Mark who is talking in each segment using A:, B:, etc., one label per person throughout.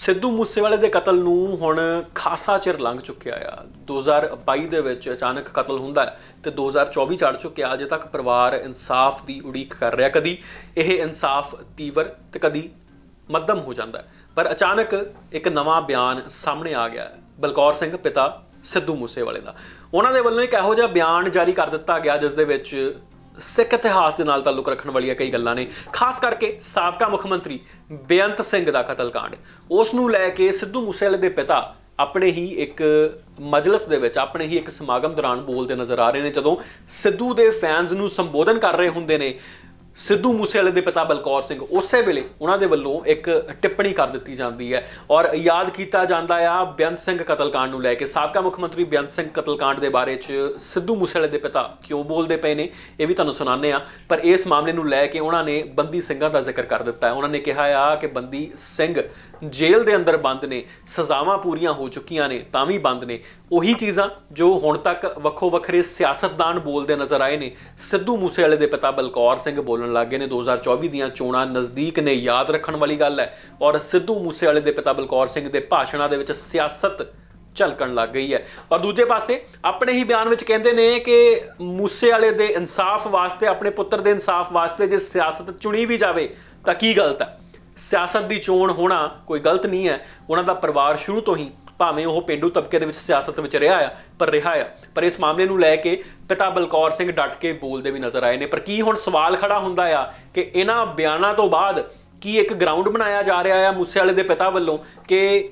A: ਸਿੱਧੂ ਮੂਸੇਵਾਲੇ ਦੇ ਕਤਲ ਨੂੰ ਹੁਣ ਖਾਸਾ ਚਿਰ ਲੰਘ ਚੁੱਕਿਆ ਆ। 2022 ਦੇ ਵਿੱਚ ਅਚਾਨਕ ਕਤਲ ਹੁੰਦਾ ਹੈ ਤੇ 2024 ਚੜ ਚੁੱਕਿਆ, ਅਜੇ ਤੱਕ ਪਰਿਵਾਰ ਇਨਸਾਫ ਦੀ ਉਡੀਕ ਕਰ ਰਿਹਾ। ਕਦੀ ਇਹ ਇਨਸਾਫ ਤੀਵਰ ਤੇ ਕਦੀ ਮੱਧਮ ਹੋ ਜਾਂਦਾ ਪਰ ਅਚਾਨਕ ਇੱਕ ਨਵਾਂ ਬਿਆਨ ਸਾਹਮਣੇ ਆ ਗਿਆ ਬਲਕੌਰ ਸਿੰਘ ਪਿਤਾ ਸਿੱਧੂ ਮੂਸੇਵਾਲੇ ਦਾ। ਉਹਨਾਂ ਦੇ ਵੱਲੋਂ ਇੱਕ ਇਹੋ ਜਿਹਾ ਬਿਆਨ ਜਾਰੀ ਕਰ ਦਿੱਤਾ ਗਿਆ, ਜਿਸ ਦੇ ਵਿੱਚ ਸਿੱਖ ਇਤਿਹਾਸ ਦੇ ਨਾਲ ਤਾਲੁਕ ਰੱਖਣ ਵਾਲੀਆਂ ਕਈ ਗੱਲਾਂ ਨੇ। ਖਾਸ ਕਰਕੇ ਸਾਬਕਾ ਮੁੱਖ ਮੰਤਰੀ ਬੇਅੰਤ ਸਿੰਘ ਦਾ ਕਤਲकांड ਉਸ ਨੂੰ ਲੈ ਕੇ ਸਿੱਧੂ ਮੂਸੇਵਾਲੇ ਦੇ ਪਿਤਾ ਆਪਣੇ ਹੀ ਇੱਕ ਮਜਲਿਸ ਦੇ ਵਿੱਚ, ਆਪਣੇ ਹੀ ਇੱਕ ਸਮਾਗਮ ਦੌਰਾਨ ਬੋਲਦੇ ਨਜ਼ਰ ਆ ਰਹੇ ਨੇ। ਜਦੋਂ ਸਿੱਧੂ ਦੇ ਫੈਨਸ ਨੂੰ ਸੰਬੋਧਨ ਕਰ ਰਹੇ ਹੁੰਦੇ ਨੇ ਸਿੱਧੂ ਮੂਸੇਵਾਲੇ ਦੇ ਪਿਤਾ ਬਲਕੌਰ ਸਿੰਘ ਉਸੇ ਵੇਲੇ ਉਹਨਾਂ ਦੇ ਵੱਲੋਂ ਇੱਕ ਟਿੱਪਣੀ ਕਰ ਦਿੱਤੀ ਜਾਂਦੀ ਹੈ ਔਰ ਯਾਦ ਕੀਤਾ ਜਾਂਦਾ ਆ ਬੇਅੰਤ ਸਿੰਘ ਕਤਲकांड ਨੂੰ ਲੈ ਕੇ। ਸਾਬਕਾ ਮੁੱਖ ਮੰਤਰੀ ਬੇਅੰਤ ਸਿੰਘ ਕਤਲकांड ਦੇ ਬਾਰੇ 'ਚ ਸਿੱਧੂ ਮੂਸੇਵਾਲੇ ਦੇ ਪਿਤਾ ਕਿਉਂ ਬੋਲਦੇ ਪਏ ਨੇ, ਇਹ ਵੀ ਤੁਹਾਨੂੰ ਸੁਣਾਉਂਦੇ ਆ ਪਰ ਇਸ ਮਾਮਲੇ ਨੂੰ ਲੈ ਕੇ ਉਹਨਾਂ ਨੇ ਬੰਦੀ ਸਿੰਘਾਂ ਦਾ ਜ਼ਿਕਰ ਕਰ ਦਿੱਤਾ ਹੈ। ਉਹਨਾਂ ਨੇ ਕਿਹਾ ਆ ਕਿ ਬੰਦੀ ਸਿੰਘ ਜੇਲ੍ਹ ਦੇ ਅੰਦਰ ਬੰਦ ਨੇ, ਸਜ਼ਾਵਾਂ ਪੂਰੀਆਂ ਹੋ ਚੁੱਕੀਆਂ ਨੇ, ਤਾਂ ਵੀ ਬੰਦ ਨੇ। ਉਹੀ ਚੀਜ਼ਾਂ ਜੋ ਹੁਣ ਤੱਕ ਵੱਖੋ ਵੱਖਰੇ ਸਿਆਸਤਦਾਨ ਬੋਲਦੇ ਨਜ਼ਰ ਆਏ ਨੇ। ਸਿੱਧੂ ਮੂਸੇਵਾਲੇ ਦੇ ਪਿਤਾ ਬਲਕੌਰ ਸਿੰਘ ਬੋਲਣ ਲੱਗੇ ਨੇ 2024 ਦੀਆਂ ਚੋਣਾਂ ਨਜ਼ਦੀਕ ਨੇ, ਯਾਦ ਰੱਖਣ ਵਾਲੀ ਗੱਲ ਹੈ। ਔਰ ਸਿੱਧੂ ਮੂਸੇਵਾਲੇ ਦੇ ਪਿਤਾ ਬਲਕੌਰ ਸਿੰਘ ਦੇ ਭਾਸ਼ਣਾਂ ਦੇ ਵਿੱਚ ਸਿਆਸਤ ਝਲਕਣ ਲੱਗ ਗਈ ਹੈ। ਔਰ ਦੂਜੇ ਪਾਸੇ ਆਪਣੇ ਹੀ ਬਿਆਨ ਵਿੱਚ ਕਹਿੰਦੇ ਨੇ ਕਿ ਮੂਸੇਵਾਲੇ ਦੇ ਇਨਸਾਫ ਵਾਸਤੇ, ਆਪਣੇ ਪੁੱਤਰ ਦੇ ਇਨਸਾਫ ਵਾਸਤੇ ਜੇ ਸਿਆਸਤ ਚੁਣੀ ਵੀ ਜਾਵੇ, ਤਾਂ ਕੀ ਗਲਤ ਹੈ? ਸਿਆਸਤ ਦੀ ਚੋਣ ਹੋਣਾ ਕੋਈ ਗਲਤ ਨਹੀਂ ਹੈ। ਉਹਨਾਂ ਦਾ ਪਰਿਵਾਰ ਸ਼ੁਰੂ ਤੋਂ ਹੀ ਭਾਵੇਂ ਉਹ ਪਿੰਡੂ ਤਬਕੇ ਦੇ ਵਿੱਚ ਸਿਆਸਤ ਵਿੱਚ ਰਿਹਾ ਆ, ਪਰ ਰਿਹਾ ਆ। ਪਰ ਇਸ ਮਾਮਲੇ ਨੂੰ ਲੈ ਕੇ ਪਿਤਾ ਬਲਕੌਰ ਸਿੰਘ ਡਟ ਕੇ ਬੋਲਦੇ ਵੀ ਨਜ਼ਰ ਆਏ ਨੇ। ਪਰ ਕੀ ਹੁਣ ਸਵਾਲ ਖੜਾ ਹੁੰਦਾ ਆ ਕਿ ਇਹਨਾਂ ਬਿਆਨਾਂ ਤੋਂ ਬਾਅਦ ਕੀ ਇੱਕ ਗਰਾਊਂਡ ਬਣਾਇਆ ਜਾ ਰਿਹਾ ਆ ਮੂਸੇ ਵਾਲੇ ਦੇ ਪਿਤਾ ਵੱਲੋਂ ਕਿ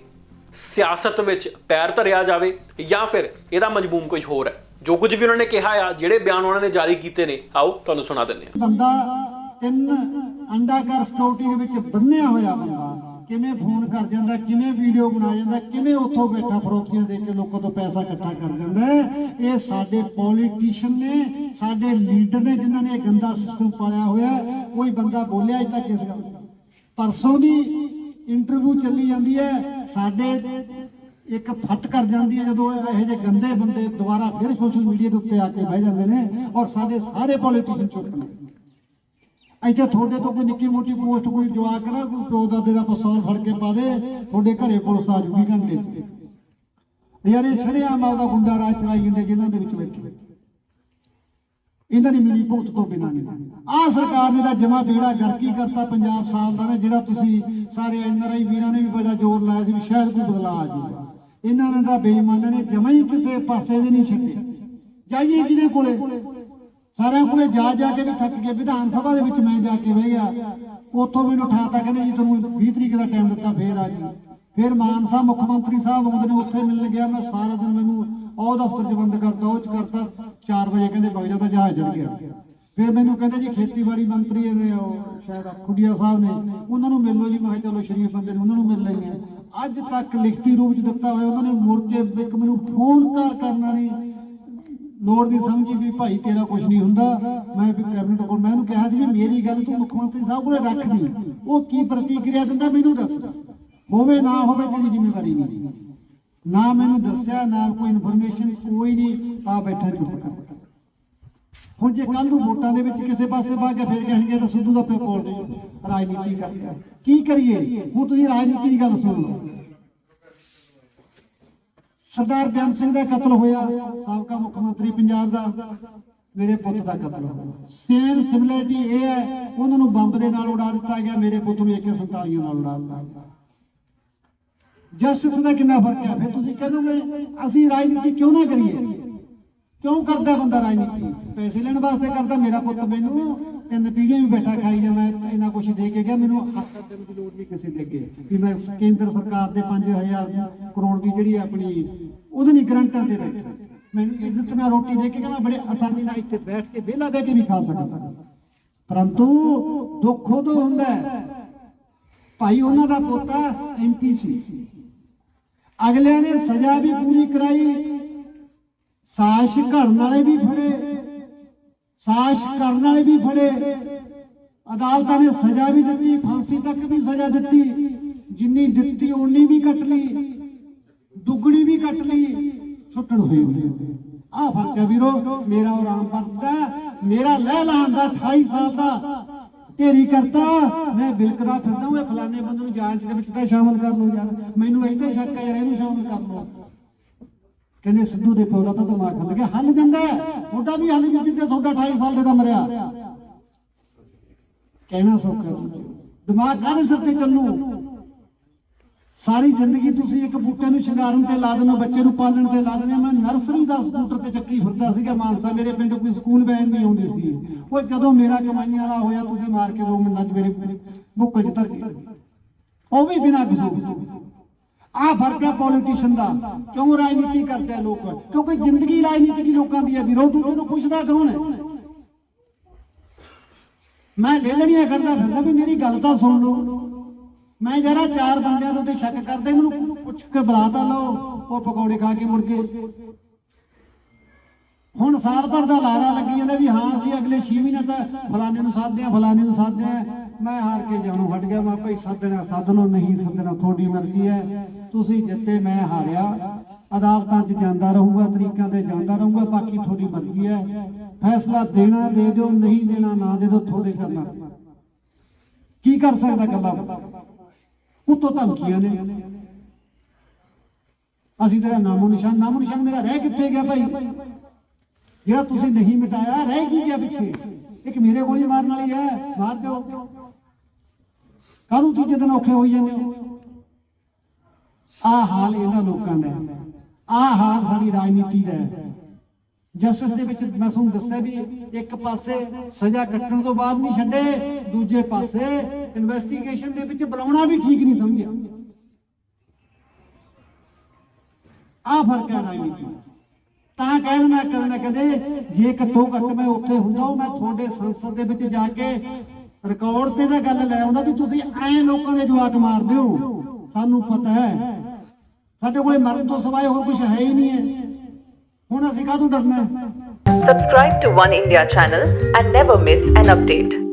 A: ਸਿਆਸਤ ਵਿੱਚ ਪੈਰ ਧਰਿਆ ਜਾਵੇ ਜਾਂ ਫਿਰ ਇਹਦਾ ਮਜ਼ਬੂਮ ਕੁਝ ਹੋਰ ਹੈ? ਜੋ ਕੁਝ ਵੀ ਉਹਨਾਂ ਨੇ ਕਿਹਾ ਆ, ਜਿਹੜੇ ਬਿਆਨ ਉਹਨਾਂ ਨੇ ਜਾਰੀ ਕੀਤੇ ਨੇ, ਆਓ ਤੁਹਾਨੂੰ ਸੁਣਾ ਦਿੰਦੇ ਹਾਂ।
B: ਬੰਦਾ ਤਿੰਨ ਅੰਡਾਕਾਰ ਸਿਕਿਉਰਿਟੀ ਦੇ ਵਿੱਚ ਬੰਨਿਆ ਹੋਇਆ ਬੰਦਾ। ਕਿਵੇਂ ਫੋਨ ਕਰ ਜਾਂਦਾ, ਕਿਵੇਂ ਵੀਡੀਓ ਬਣਾ ਜਾਂਦਾ, ਕਿਵੇਂ ਉੱਥੋਂ ਬੈਠਾ ਫਰੋਤੀਆਂ ਦੇ ਕੇ ਲੋਕਾਂ ਤੋਂ ਪੈਸਾ ਇਕੱਠਾ ਕਰ ਜਾਂਦਾ ਇਹ ਸਾਡੇ ਪੋਲੀਟੀਸ਼ੀਅਨ ਨੇ, ਸਾਡੇ ਲੀਡਰ ਨੇ ਜਿਨ੍ਹਾਂ ਨੇ ਇਹ ਗੰਦਾ ਸਿਸਟਮ ਪਾਇਆ ਹੋਇਆ ਕੋਈ ਬੰਦਾ ਬੋਲਿਆ ਅਜੇ ਤੱਕ ਇਸ ਗੱਲ ਪਰਸੋਂ ਦੀ ਇੰਟਰਵਿਊ ਚੱਲੀ ਜਾਂਦੀ ਹੈ, ਸਾਡੇ ਇੱਕ ਫੱਟ ਕਰ ਜਾਂਦੀ ਹੈ ਜਦੋਂ ਇਹੋ ਜਿਹੇ ਗੰਦੇ ਬੰਦੇ ਦੁਬਾਰਾ ਫਿਰ ਸੋਸ਼ਲ ਮੀਡੀਆ ਦੇ ਉੱਤੇ ਆ ਕੇ ਬਹਿ ਜਾਂਦੇ ਨੇ ਔਰ ਸਾਡੇ ਸਾਰੇ ਪੋਲੀਟੀਸ਼ੀਅਨ ਚੁੱਪ ਨੇ। ਇੱਥੇ ਤੁਹਾਡੇ ਤੋਂ ਕੋਈ ਨਿੱਕੀ ਮੋਟੀ ਪੋਸਟ, ਕੋਈ ਜਵਾਕ ਨਾ, ਕੋਈ ਪਿਓ ਦਾਦੇ ਦਾ ਪਿਸਤੌਲ ਫੜ ਕੇ ਪਾ ਦੇ, ਤੁਹਾਡੇ ਘਰੇ ਪੁਲਿਸ ਆ ਜੂਗੀ ਘੰਟੇ ਯਾਰ ਇਹ ਸ਼ਰੇਆਮ ਆਪਦਾ ਗੁੰਡਾ ਰਾਜ ਚਲਾਈ ਜਾਂਦੇ ਜਿਨ੍ਹਾਂ ਦੇ ਵਿੱਚ ਬੈਠੇ। ਇਹਨਾਂ ਦੀ ਮਿਲੀ ਭੁਗਤ ਤੋਂ ਬਿਨਾਂ ਨਹੀਂ। ਆਹ ਸਰਕਾਰ ਨੇ ਤਾਂ ਜਮਾ ਬੇੜਾ ਗਰਕੀ ਕਰਤਾ ਪੰਜਾਬ ਸਾਲ ਦਾ ਨੇ, ਜਿਹੜਾ ਤੁਸੀਂ ਸਾਰੇ ਐਨਆਰਆਈ ਵੀਰਾਂ ਨੇ ਵੀ ਬੜਾ ਜ਼ੋਰ ਲਾਇਆ ਸੀ ਵੀ ਸ਼ਾਇਦ ਕੋਈ ਬਦਲਾਅ ਆ ਜਾਊਗਾ। ਇਹਨਾਂ ਨੇ ਤਾਂ ਬੇਈਮਾਨਾਂ ਨੇ ਜਮਾ ਹੀ ਕਿਸੇ ਪਾਸੇ ਦੇ ਨਹੀਂ ਛੱਡੇ। ਜਾਈਏ ਕਿਹਦੇ ਕੋਲੇ? ਸਾਰਿਆਂ ਕੋਲੇ ਜਾ ਜਾ ਕੇ ਵੀ ਥੱਕ ਗਏ, ਵਿਧਾਨ ਸਭਾ ਦੇ ਵਿੱਚ ਮੈਂ ਜਾ ਕੇ ਬਹਿ ਗਿਆ। ਉੱਥੋਂ ਮੈਨੂੰ ਉਠਾਤਾ ਕਹਿੰਦੇ ਜੀ ਤੁਹਾਨੂੰ 20 ਤਰੀਕ ਦਾ ਟਾਈਮ ਦਿੱਤਾ, ਫੇਰ ਆ ਜੀ। ਫਿਰ ਮਾਨ ਸਾਹਿਬ, ਮੁੱਖ ਮੰਤਰੀ ਸਾਹਿਬ ਆਉਂਦੇ ਨੇ, ਉੱਥੇ ਮਿਲਣ ਗਿਆ ਮੈਂ, ਸਾਰਾ ਦਿਨ ਮੈਨੂੰ ਉਹ ਦਫ਼ਤਰ 'ਚ ਬੰਦ ਕਰਤਾ, ਉਹ 'ਚ ਕਰਤਾ। 4 ਵਜੇ ਕਹਿੰਦੇ ਵਗ ਜਾਂਦਾ, ਜਹਾਜ਼ ਚੜ ਗਿਆ। ਫਿਰ ਮੈਨੂੰ ਕਹਿੰਦੇ ਜੀ ਖੇਤੀਬਾੜੀ ਮੰਤਰੀ ਨੇ, ਉਹ ਸ਼ਾਇਦ ਖੁੱਡੀਆ ਸਾਹਿਬ ਨੇ, ਉਹਨਾਂ ਨੂੰ ਮਿਲ ਲਓ ਜੀ। ਮੈਂ ਕਿਹਾ ਚਲੋ ਸ਼ਰੀਫ ਬੰਦੇ ਨੇ, ਉਹਨਾਂ ਨੂੰ ਮਿਲ ਲੈਂਦੇ ਅੱਜ ਤੱਕ ਲਿਖਤੀ ਰੂਪ 'ਚ ਦਿੱਤਾ ਹੋਇਆ, ਉਹਨਾਂ ਨੇ ਮੁੜ ਕੇ ਇੱਕ ਮੈਨੂੰ ਫੋਨ ਕਾਲ ਕਰਨਾ ਨਹੀਂ ਲੋੜ ਦੀ ਸਮਝੀ ਵੀ ਭਾਈ ਤੇਰਾ ਕੁਝ ਨਹੀਂ ਹੁੰਦਾ। ਮੈਂ ਵੀ ਕੈਬਨਿਟ ਕੋਲ ਮੈਂ ਉਹਨੂੰ ਕਿਹਾ ਸੀ ਵੀ ਮੇਰੀ ਗੱਲ ਤੂੰ ਮੁੱਖ ਮੰਤਰੀ ਸਾਹਿਬ ਕੋਲੇ ਰੱਖ ਦੀ। ਉਹ ਕੀ ਪ੍ਰਤੀਕਿਰਿਆ ਦਿੰਦਾ ਮੈਨੂੰ ਦੱਸ। ਹੋਵੇ ਨਾ ਹੋਵੇ ਤੇਰੀ ਜ਼ਿੰਮੇਵਾਰੀ ਨਹੀਂ। ਨਾ ਮੈਨੂੰ ਦੱਸਿਆ, ਨਾ ਕੋਈ ਇਨਫੋਰਮੇਸ਼ਨ ਕੋਈ ਨਹੀਂ। ਆ ਬੈਠਾ ਚੁੱਪ ਕਰ। ਹੁਣ ਜੇ ਕੱਲ ਨੂੰ ਵੋਟਾਂ ਦੇ ਵਿੱਚ ਕਿਸੇ ਪਾਸੇ ਵਗ ਗਿਆ, ਫਿਰ ਕਹਿਣਗੇ ਤਾਂ ਸਿੱਧੂ ਦਾ ਪਿਓ ਕੋਲ ਰਾਜਨੀਤੀ ਕਰਦਾ ਕੀ ਕਰੀਏ? ਹੁਣ ਤੁਸੀਂ ਰਾਜਨੀਤੀ ਦੀ ਗੱਲ ਸੁਣ ਲਓ। ਸਰਦਾਰ ਬਿਆਨ ਸਿੰਘ ਦਾ ਕਤਲ ਹੋਇਆ। ਸਾਬਕਾ ਮੁੱਖ ਮੰਤਰੀ ਪੰਜਾਬ ਦਾ। ਮੇਰੇ ਪੁੱਤ ਦਾ ਕਤਲ ਹੋਇਆ। ਸੇਮ ਸਿਮਿਲਰਿਟੀ ਇਹ ਹੈ, ਉਹਨਾਂ ਨੂੰ ਬੰਬ ਦੇ ਨਾਲ ਉਡਾ ਦਿੱਤਾ ਗਿਆ, ਮੇਰੇ ਪੁੱਤ ਨੂੰ AK47 ਨਾਲ ਉਡਾ ਦਿੱਤਾ ਗਿਆ। ਜਸਟਿਸ ਦਾ ਕਿੰਨਾ ਫ਼ਰਕ ਹੈ? ਫਿਰ ਤੁਸੀਂ ਕਹੋਗੇ ਅਸੀਂ ਰਾਜਨੀਤੀ ਕਿਉਂ ਨਾ ਕਰੀਏ? ਕਿਉਂ ਕਰਦਾ ਬੰਦਾ ਰਾਜਨੀਤੀ? ਪੈਸੇ ਲੈਣ ਵਾਸਤੇ ਕਰਦਾ, ਮੇਰਾ ਪੁੱਤ ਮੈਨੂੰ ਤਿੰਨ ਪੀੜ੍ਹੀਆਂ ਵੀ ਬੈਠਾ ਖਾਈ ਜਾ ਮੈਂ ਇਹਨਾਂ ਕੁਛ ਦੇ ਕੇ ਗਿਆ, ਮੈਨੂੰ ਹੱਥ ਦੇਣ ਦੀ ਲੋੜ ਨਹੀਂ ਕਿਸੇ ਦੇ ਅੱਗੇ। ਵੀ ਮੈਂ ਕੇਂਦਰ ਸਰਕਾਰ ਦੇ 5000 ਕਰੋੜ ਦੀ ਜਿਹੜੀ ਆਪਣੀ ਉਹਦੇ ਨਹੀਂ ਗਰੰਟਾਂ ਤੇ ਬੈਠਾ ਮੈਨੂੰ ਇੱਜ਼ਤ ਨਾਲ ਰੋਟੀ ਦੇ ਕੇ ਗਿਆ ਬੜੇ ਆਸਾਨੀ ਨਾਲ ਇੱਥੇ ਬੈਠ ਕੇ ਵਿਹਲਾ ਬਹਿ ਕੇ ਵੀ ਖਾ ਸਕਦਾ। ਪਰੰਤੂ ਦੁੱਖ ਉਦੋਂ ਹੁੰਦਾ ਭਾਈ ਉਹਨਾਂ ਦਾ ਪੋਤਾ ਐਮਪੀ ਸੀ। ਅਗਲਿਆਂ ਨੇ ਸਜ਼ਾ ਵੀ ਪੂਰੀ ਕਰਾਈ ਸਾਸ਼ ਘੜਨ ਵਾਲੇ ਵੀ ਫੜੇ ਸਾਸ਼ ਕਰਨ ਵਾਲੇ ਵੀ ਫੜੇ। ਅਦਾਲਤਾਂ ਨੇ ਸਜ਼ਾ ਵੀ ਦਿੱਤੀ, ਫਾਂਸੀ ਤੱਕ ਵੀ ਸਜ਼ਾ ਦਿੱਤੀ। ਜਿੰਨੀ ਦਿੱਤੀ, ਓਨੀ ਵੀ ਕੱਟ ਲਈ। ਦੁੱਗਣੀ ਵੀ ਕੱਟ ਲਈ ਛੁੱਟਣ ਹੋਈ ਆਹ ਫ਼ਰਕ ਹੈ ਵੀਰੋ, ਮੇਰਾ ਉਹ ਰਾਮ ਭਗਤ ਮੇਰਾ ਲਹਿ ਲਾਨ 28 ਸਾਲ ਦਾ। ਢੇਰੀ ਕਰਤਾ, ਮੈਂ ਬਿਲਕਦਾ ਫਿਰਦਾ ਹਾਂ ਫਲਾਣੇ ਬੰਦੇ ਨੂੰ ਜਾਂਚ ਦੇ ਵਿੱਚ ਤਾਂ ਸ਼ਾਮਲ ਕਰ ਲਓ ਯਾਰ। ਮੈਨੂੰ ਇੱਥੇ ਸ਼ੱਕ ਹੈ ਯਾਰ, ਇਹਨੂੰ ਸ਼ਾਮਲ ਕਰ ਲਓ। ਕਹਿੰਦੇ ਸਿੱਧੂ ਦੇ ਪਿਓ ਦਾ ਤਾਂ ਦਿਮਾਗ ਹੱਲ ਗਿਆ, ਹੱਲ ਜਾਂਦਾ ਤੁਹਾਡਾ ਵੀ ਹੱਲ ਜਾਂਦੀ ਤੇ ਤੁਹਾਡਾ 28 ਸਾਲ ਦੇ ਦਾ ਮਰਿਆ। ਕਹਿਣਾ ਸੌਖਾ ਦਿਮਾਗ ਕਾਹਦੇ ਸਿਰ ਤੇ ਚੱਲੂ? ਸਾਰੀ ਜ਼ਿੰਦਗੀ ਤੁਸੀਂ ਇੱਕ ਬੂਟੇ ਨੂੰ ਸ਼ਿੰਗਾਰਨ ਤੇ ਲਾ ਦਿੰਦੇ ਹੋ ਬੱਚੇ ਨੂੰ ਪਾਲਣ ਤੇ ਲਾ ਦਿੰਦੇ ਹੋ। ਮੈਂ ਨਰਸਰੀ ਦਾ ਸਕੂਟਰ ਤੇ ਚੱਕੀ ਫਿਰਦਾ ਸੀਗਾ ਮਾਨਸਾ, ਮੇਰੇ ਪਿੰਡ ਕੋਈ ਸਕੂਲ ਵੈਨ ਨਹੀਂ ਆਉਂਦੀ ਸੀ। ਉਹ ਜਦੋਂ ਮੇਰਾ ਕਮਾਈ ਵਾਲਾ ਹੋਇਆ, ਤੁਸੀਂ ਮਾਰ ਕੇ ਦੋ ਮਿੰਟਾਂ 'ਚ ਮੇਰੇ ਬੁੱਕ 'ਚ ਧਰ ਗਏ। ਉਹ ਵੀ ਬਿਨਾਂ ਕਸੂਰ ਆ ਫ਼ਰਕ ਹੈ ਪੋਲੀਟੀਸ਼ੀਅਨ ਦਾ। ਕਿਉਂ ਰਾਜਨੀਤੀ ਕਰਦੇ ਆ ਲੋਕ? ਕਿਉਂਕਿ ਜ਼ਿੰਦਗੀ ਰਾਜਨੀਤੀ ਦੀ ਲੋਕਾਂ ਦੀ ਹੈ ਵੀਰੋ, ਦੂਜੇ ਨੂੰ ਪੁੱਛਦਾ ਕੌਣ ਹੈ? ਮੈਂ ਲੈ ਲੈਣੀਆਂ ਕਰਦਾ ਫਿਰਦਾ ਵੀ ਮੇਰੀ ਗੱਲ ਤਾਂ ਸੁਣ ਲਓ। ਮੈਂ ਜਰਾ ਚਾਰ ਬੰਦਿਆਂ ਨੂੰ ਤੇ ਸ਼ੱਕ ਕਰਦਾ ਇਹਨੂੰ ਪੁੱਛ ਕੇ ਬੁਲਾ ਤਾਂ ਲਓ, ਉਹ ਪਕੌੜੇ ਖਾ ਕੇ ਮੁੜ ਕੇ। ਹੁਣ ਸਾਲ ਭਰ ਦਾ ਲਾਰਾ ਲੱਗੀ ਜਾਂਦਾ ਵੀ ਹਾਂ, ਅਸੀਂ ਅਗਲੇ 6 ਮਹੀਨੇ ਤਾਂ ਫਲਾਣੇ ਨੂੰ ਸਾਧਦੇ ਆ ਫਲਾਣੇ ਨੂੰ ਸਾਧਦੇ ਆ ਮੈਂ ਹਾਰ ਕੇ ਜਾਣੂ ਹਟ ਗਿਆ, ਮੈਂ ਭਾਈ ਸਾਧਣਾ ਸਾਧ ਨਹੀਂ ਸਾਧਣਾ ਤੁਹਾਡੀ ਮਰਜ਼ੀ ਹੈ। ਤੁਸੀਂ ਜਿੱਤੇ, ਮੈਂ ਹਾਰਿਆ। ਅਦਾਲਤਾਂ 'ਚ ਜਾਂਦਾ ਰਹੂੰਗਾ, ਤਰੀਕਾਂ ਤੇ ਜਾਂਦਾ ਰਹੂੰਗਾ, ਬਾਕੀ ਤੁਹਾਡੀ ਮਰਜ਼ੀ ਹੈ। ਫੈਸਲਾ ਦੇਣਾ ਦੇ ਦਿਓ, ਨਹੀਂ ਦੇਣਾ ਨਾ ਦੇ ਦਿਓ, ਤੁਹਾਡੇ ਕਰਨਾ। ਕੀ ਕਰ ਸਕਦਾ ਕੱਲਾ? ਉਤੋਂ ਧਮਕੀਆਂ ਨੇ। ਅਸੀਂ ਤੇਰਾ ਨਾਮੋ ਨਿਸ਼ਾਨ ਨਾਮੋ ਨਿਸ਼ਾਨ ਮੇਰਾ ਰਹਿ ਕਿੱਥੇ ਗਿਆ ਭਾਈ? ਜਿਹੜਾ ਤੁਸੀਂ ਨਹੀਂ ਮਿਟਾਇਆ, ਰਹਿ ਕੀ ਗਿਆ ਪਿੱਛੇ? ਇੱਕ ਮੇਰੇ ਗੋਲੀ ਮਾਰਨ ਵਾਲੀ ਹੈ, ਮਾਰ ਦਿਓ। ਕਾਹਨੂੰ ਤੀਜੇ ਦਿਨ ਔਖੇ ਹੋਈ ਜਾਂਦੇ ਹੋ? ਆ ਹਾਲ ਇਹਨਾਂ ਲੋਕਾਂ ਦਾ ਆ ਹਾਲ ਸਾਡੀ ਰਾਜਨੀਤੀ ਦਾ ਜਸਟਿਸ ਦੇ ਵਿੱਚ ਮੈਂ ਤੁਹਾਨੂੰ ਦੱਸਿਆ ਵੀ ਇੱਕ ਪਾਸੇ ਸਜ਼ਾ ਕੱਟਣ ਤੋਂ ਬਾਅਦ ਨਹੀਂ ਛੱਡੇ, ਦੂਜੇ ਪਾਸੇ ਇਨਵੈਸਟੀਗੇਸ਼ਨ ਦੇ ਵਿੱਚ ਬੁਲਾਉਣਾ ਵੀ ਠੀਕ ਨਹੀਂ ਸਮਝਿਆ। ਆ ਫ਼ਰਕ ਹੈ ਰਾਜਨੀਤੀ ਤਾਂ ਕਹਿ ਦਿੰਦਾ ਕਦੇ ਨਾ ਕਦੇ ਜੇ ਘੱਟੋ ਘੱਟ ਮੈਂ ਉੱਥੇ ਹੁੰਦਾ ਉਹ ਮੈਂ ਤੁਹਾਡੇ ਸੰਸਦ ਦੇ ਵਿੱਚ ਜਾ ਕੇ ਰਿਕਾਰਡ ਤੇ ਤਾਂ ਗੱਲ ਲੈ ਆਉਂਦਾ ਵੀ ਤੁਸੀਂ ਐ ਲੋਕਾਂ ਦੇ ਜਵਾਕ ਮਾਰਦੇ ਹੋ। ਸਾਨੂੰ ਪਤਾ ਹੈ। ਸਾਡੇ ਕੋਲੇ ਮਰਨ ਤੋਂ ਸਿਵਾਏ ਹੋਰ ਕੁਝ ਹੈ ਹੀ ਨਹੀਂ ਹੈ। ਹੁਣ ਅਸੀਂ ਕਾਹਤੋਂ ਡਰਨਾ ਹੈ?
C: Subscribe to One India channel and never miss an.